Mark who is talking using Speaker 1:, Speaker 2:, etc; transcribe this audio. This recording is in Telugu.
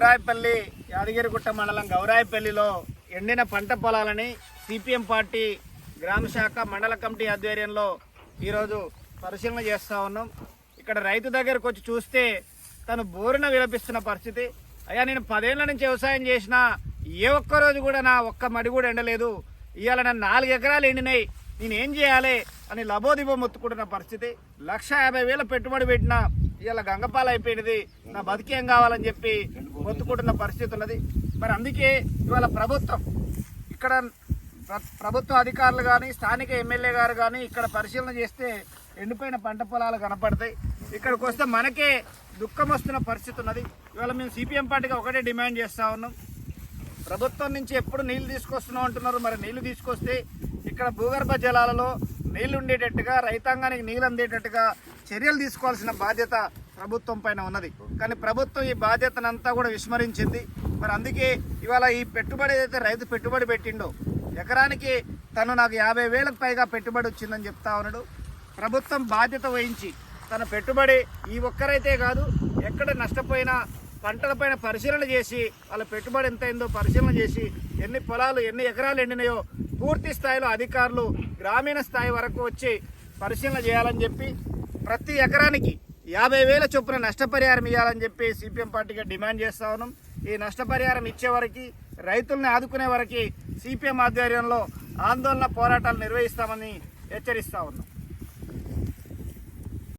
Speaker 1: గౌరాయపల్లి యాదగిరిగుట్ట మండలం గౌరాయపల్లిలో ఎండిన పంట పొలాలని సిపిఎం పార్టీ గ్రామ శాఖ మండల కమిటీ ఆధ్వర్యంలో ఈరోజు పరిశీలన చేస్తూ ఉన్నాం. ఇక్కడ రైతు దగ్గరకు వచ్చి చూస్తే తను బోరున విలపిస్తున్న పరిస్థితి. అయ్యా నేను పదేళ్ళ నుంచి వ్యవసాయం చేసిన ఏ ఒక్క రోజు కూడా నా ఒక్క మడి కూడా ఎండలేదు. ఇవాళ నన్ను నాలుగు ఎకరాలు ఎండినాయి. నేనేం చేయాలి అని లబోదిబో మొత్తుకుంటున్న పరిస్థితి. లక్ష యాభై వేల పెట్టుబడి పెట్టిన ఇవాళ గంగపాలు అయిపోయినది. నా బతికేం కావాలని చెప్పి మొత్తుకుంటున్న పరిస్థితి ఉన్నది. మరి అందుకే ఇవాళ ప్రభుత్వం ఇక్కడ ప్రభుత్వ అధికారులు కానీ స్థానిక ఎమ్మెల్యే గారు కానీ ఇక్కడ పరిశీలన చేస్తే ఎండిపోయిన పంట పొలాలు కనపడతాయి. ఇక్కడికి వస్తే మనకే దుఃఖం వస్తున్న పరిస్థితి ఉన్నది. ఇవాళ మేము సిపిఎం పార్టీగా ఒకటే డిమాండ్ చేస్తూ ఉన్నాం. ప్రభుత్వం నుంచి ఎప్పుడు నీళ్ళు తీసుకొస్తున్నాం అంటున్నారు. మరి నీళ్ళు తీసుకొస్తే ఇక్కడ భూగర్భ జలాలలో నీళ్ళు ఉండేటట్టుగా రైతాంగానికి నీళ్ళు అందేటట్టుగా చర్యలు తీసుకోవాల్సిన బాధ్యత ప్రభుత్వం పైన ఉన్నది. కానీ ప్రభుత్వం ఈ బాధ్యతనంతా కూడా విస్మరించింది. మరి అందుకే ఇవాళ ఈ పెట్టుబడి ఏదైతే రైతు పెట్టుబడి పెట్టిండో ఎకరానికి తను నాకు యాభై వేలకు పైగా పెట్టుబడి వచ్చిందని చెప్తా ఉన్నాడు. ప్రభుత్వం బాధ్యత వహించి తన పెట్టుబడి ఈ ఒక్కరైతే కాదు ఎక్కడ నష్టపోయినా పంటలపైన పరిశీలన చేసి వాళ్ళ పెట్టుబడి ఎంత అయిందో పరిశీలన చేసి ఎన్ని పొలాలు ఎన్ని ఎకరాలు ఎండినాయో పూర్తి స్థాయిలో అధికారులు గ్రామీణ స్థాయి వరకు వచ్చి పరిశీలన చేయాలని చెప్పి ప్రతి ఎకరానికి యాభై వేల చొప్పున నష్టపరిహారం ఇవ్వాలని చెప్పి సిపిఎం పార్టీగా డిమాండ్ చేస్తా ఉన్నాం. ఈ నష్టపరిహారం ఇచ్చే వరకు రైతుల్ని ఆదుకునే వరకు సిపిఎం ఆధ్వర్యంలో ఆందోళన పోరాటాలు నిర్వహిస్తామని హెచ్చరిస్తా ఉన్నాం.